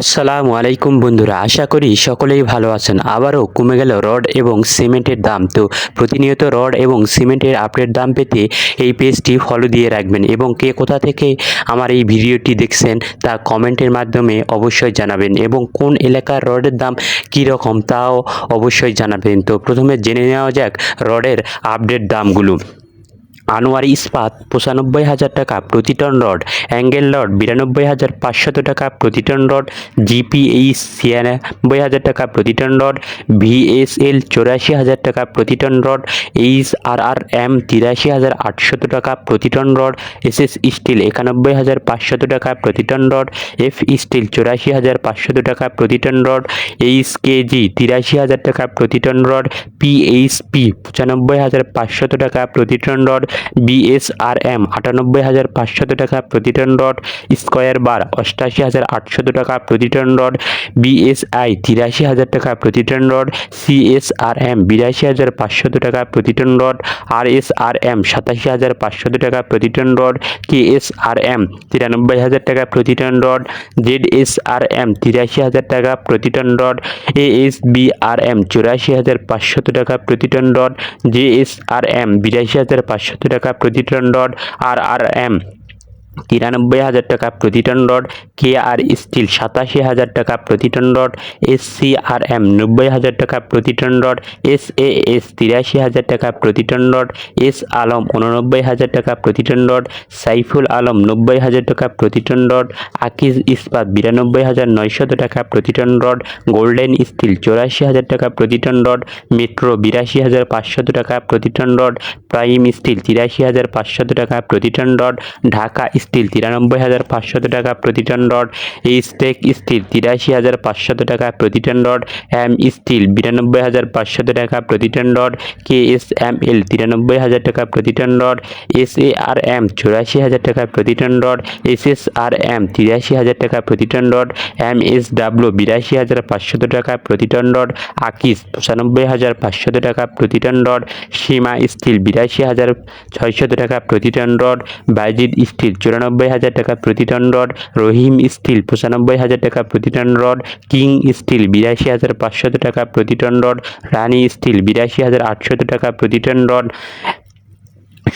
আসসালামু আলাইকুম বন্ধুরা, আশা করি সকলেই ভালো আছেন। আবারও কমে গেল রড এবং সিমেন্টের দাম। তো প্রতিনিয়ত রড এবং সিমেন্টের আপডেট দাম পেতে এই পেজটি ফলো দিয়ে রাখবেন এবং কে কোথা থেকে আমার এই ভিডিওটি দেখছেন তা কমেন্টের মাধ্যমে অবশ্যই জানাবেন এবং কোন এলাকার রডের দাম কী রকম তাও অবশ্যই জানাবেন। তো প্রথমে জেনে নেওয়া যাক রডের আপডেট দামগুলো। আনোয়ারি ইস্পাত, পঁচানব্বই হাজার টাকা প্রতি টন রড, অ্যাঙ্গেল রড, বিরানব্বই হাজার পাঁচশত টাকা প্রতি টন রড, জিপিএইচ, ছিয়ানব্বই হাজার টাকা প্রতি টন রড, ভিএসএল, চৌরাশি হাজার টাকা প্রতি ton rod H R R M তিরাশি হাজার আটশত টাকা প্রতি ton rod S S steel, একানব্বই হাজার পাঁচশত টাকা প্রতি টন রড, এফ স্টিল, চৌরাশি হাজার পাঁচশত টাকা প্রতি টন রড এইচ কেজি তিরাশি হাজার টাকা প্রতি টন রড, পিএইচপি, পঁচানব্বই হাজার পাঁচশত টাকা প্রতি টন রড বিএসআরএম আটানব্বই হাজার পাঁচশত টাকা প্রতি টন রড স্কোয়ার বার অষ্টাশি হাজার আটশত টাকা প্রতি টন রড বিএসআই তিরাশি হাজার টাকা প্রতি টন রড সিএসআরএম বিরাশি হাজার পাঁচশত টাকা প্রতি টন রড আরএসআরএম সাতাশি হাজার পাঁচশত টাকা প্রতি টন রড কেএসআরএম তিরানব্বই হাজার টাকা প্রতি টন রড জেডএসআরএম তিরাশি হাজার টাকা প্রতি টন রড এএসবিআরএম চুরাশি হাজার পাঁচশত টাকা প্রতি টন রড জেএসআরএম বিরাশি হাজার পাঁচশত টাকা প্রতি ton dot R R M. তিরানব্বই হাজার টাকা প্রতি ton rod K R steel সাতাশি হাজার টাকা প্রতি ton rod S C R M নব্বই হাজার টাকা প্রতি ton rod S A S তিরাশি হাজার টাকা প্রতি টন রড এস আলম উননব্বই হাজার টাকা প্রতি টন রড সাইফুল আলম নব্বই হাজার টাকা প্রতি টন রড আকিজ ইস্পাত বিরানব্বই হাজার নয়শত টাকা প্রতি টন রড গোল্ডেন স্টিল চৌরাশি হাজার টাকা প্রতি টন রড মেট্রো বিরাশি হাজার পাঁচশত টাকা প্রতি টন রড প্রাইম স্টিল তিরাশি হাজার পাঁচশত টাকা প্রতি টন রড ঢাকা স্টিল, তিরানব্বই হাজার পাঁচশত টাকা প্রতি টন রড স্টেক স্টিল, তিরাশি হাজার পাঁচশত টাকা প্রতি টন রড, এম স্টিল, বিরানব্বই হাজার পাঁচশত টাকা প্রতি ton rod K S M L তিরানব্বই হাজার টাকা প্রতি ton rod S A R M চৌরাশি হাজার টাকা প্রতি ton rod S S R M তিরাশি হাজার টাকা প্রতি ton rod M S W বিরাশি হাজার পাঁচশত টাকা প্রতি টন রড, আকিস, পঁচানব্বই হাজার পাঁচশত টাকা প্রতি টন রড, সীমা স্টিল, বিরাশি হাজার ছয়শত টাকা প্রতি টন রড বাইজিদ স্টিল, চুরানব্বই হাজার টাকা প্রতি টন রড, রহিম স্টিল পঁচানব্বই হাজার টাকা প্রতি টন রড, কিং স্টিল বিরাশি হাজার পাঁচশত টাকা প্রতি টন রড, রানী স্টিল বিরাশি হাজার আটশত টাকা প্রতি টন রড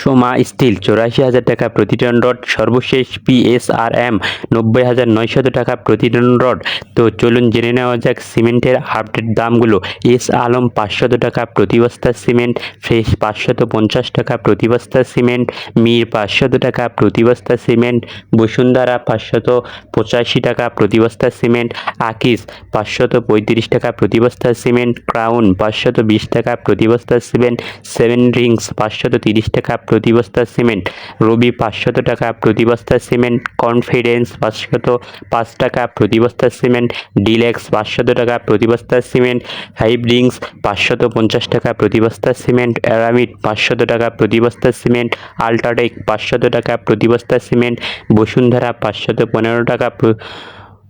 সোমা স্টিল, চৌরাশি হাজার টাকা প্রতি টন রড, সর্বশেষ পিএসআরএম নব্বই হাজার নয়শত টাকা প্রতি টন রড। তো চলুন জেনে নেওয়া যাক সিমেন্টের আপডেট দামগুলো। এস আলম পাঁচশত টাকা প্রতি বস্তা সিমেন্ট, ফ্রেশ পাঁচশত পঞ্চাশ টাকা প্রতি বস্তা সিমেন্ট, মির পাঁচশত টাকা প্রতি বস্তা সিমেন্ট, বসুন্ধরা পাঁচশত পঁচাশি টাকা প্রতি বস্তা সিমেন্ট, আকিস পাঁচশত পঁয়ত্রিশ টাকা প্রতি বস্তা সিমেন্ট, ক্রাউন পাঁচশত বিশ টাকা প্রতি বস্তা সিমেন্ট, সেভেন রিংস পাঁচশত তিরিশ টাকা প্রতি বস্তা সিমেন্ট। রবি পাঁচশত টাকা প্রতি বস্তা সিমেন্ট, কনফিডেন্স পাঁচশত, পাঁচ টাকা প্রতি বস্তা সিমেন্ট, ডিলেক্স পাঁচশত টাকা প্রতি বস্তা সিমেন্ট ফাইভ রিংস পাঁচশত পঞ্চাশ টাকা প্রতি বস্তা সিমেন্ট, অ্যারামিড পাঁচশত টাকা প্রতি বস্তা সিমেন্ট, আল্ট্রাটেক পাঁচশত টাকা প্রতি বস্তা সিমেন্ট, বসুন্ধরা পাঁচশত পনেরো টাকা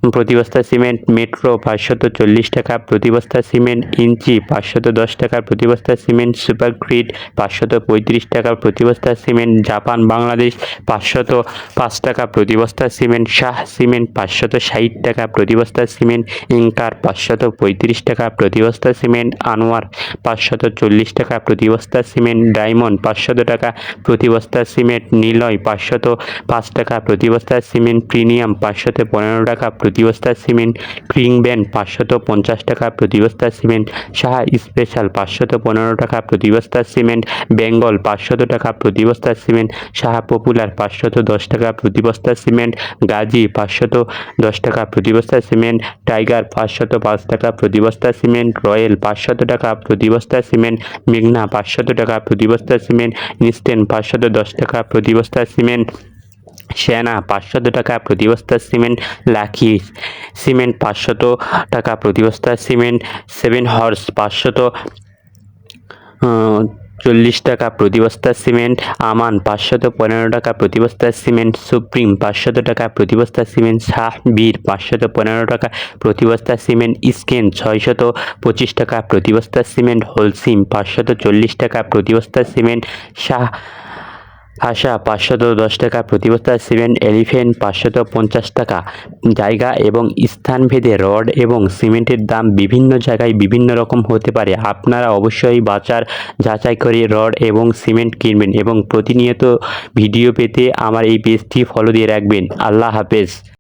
প্রতি বস্তা সিমেন্ট মেট্রো পাঁচশত চল্লিশ টাকা প্রতি বস্তা সিমেন্ট ইঞ্চি পাঁচশত দশ টাকা প্রতি বস্তা সিমেন্ট সুপার গ্রিড পাঁচশত পঁয়ত্রিশ টাকা প্রতি বস্তা সিমেন্ট জাপান বাংলাদেশ পাঁচশত পাঁচ টাকা প্রতি বস্তা সিমেন্ট শাহ সিমেন্ট পাঁচশত ষাট টাকা প্রতি বস্তা সিমেন্ট ইনকার পাঁচশত পঁয়ত্রিশ টাকা প্রতি বস্তা সিমেন্ট আনোয়ার পাঁচশত চল্লিশ টাকা প্রতি বস্তা সিমেন্ট ডায়মন্ড পাঁচশত টাকা প্রতি বস্তা সিমেন্ট নিলয় পাঁচশত পাঁচ টাকা প্রতি বস্তা সিমেন্ট প্রিমিয়াম পাঁচশত পনেরো টাকা প্রতি বস্তা সিমেন্ট ক্রিং ব্যান্ড পাঁচশত পঞ্চাশ টাকা প্রতি বস্তা সিমেন্ট সাহা স্পেশাল পাঁচশত পনেরো টাকা প্রতি বস্তা সিমেন্ট বেঙ্গল পাঁচশত টাকা প্রতি বস্তা সিমেন্ট সাহা পপুলার পাঁচশত দশ টাকা প্রতি বস্তা সিমেন্ট গাজী পাঁচশত দশ টাকা প্রতি বস্তা সিমেন্ট টাইগার পাঁচশত পাঁচ টাকা প্রতি বস্তা সিমেন্ট রয়্যাল পাঁচশত টাকা প্রতি বস্তা সিমেন্ট মেঘনা পাঁচশত টাকা প্রতি বস্তা সিমেন্ট নিস্টেন পাঁচশত দশ টাকা প্রতি বস্তা সিমেন্ট সেনা পাঁচশত টাকা প্রতি বস্তা সিমেন্ট লাখি, সিমেন্ট পাঁচশত টাকা প্রতি বস্তা সিমেন্ট, সেভেন হর্স পাঁচশত চল্লিশ টাকা প্রতি বস্তা সিমেন্ট, আমান পাঁচশত, পনেরো টাকা প্রতি বস্তা সিমেন্ট, সুপ্রিম পাঁচশত টাকা প্রতি বস্তা সিমেন্ট, শাহ বীর পাঁচশত, পনেরো টাকা প্রতি বস্তা সিমেন্ট স্কেন ছয়শত, পঁচিশ টাকা প্রতি বস্তা সিমেন্ট, হোলসিম পাঁচশত, চল্লিশ টাকা প্রতি বস্তা সিমেন্ট, শাহ আশা পাঁচশত দশ টাকা প্রতি বস্তা সিমেন্ট এলিফেন্ট পাঁচশত পঞ্চাশ টাকা। জায়গা এবং স্থানভেদে রড এবং সিমেন্টের দাম বিভিন্ন জায়গায় বিভিন্ন রকম হতে পারে। আপনারা অবশ্যই বাজার যাচাই করে রড এবং সিমেন্ট কিনবেন এবং প্রতিনিয়ত ভিডিও পেতে আমার এই পেজটি ফলো দিয়ে রাখবেন। আল্লাহ হাফেজ।